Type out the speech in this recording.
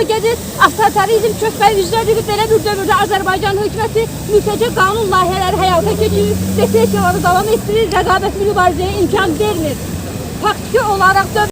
sonra gedir avtoritarizm çökməyi üzrə edib belə bir dövrdə Azərbaycan hökuməti mültəcə qanun layihələri həyata keçirir, repressiyaları davam etdirir, rəqabətli mübarizəyə imkan vermir. Faktiki olarak da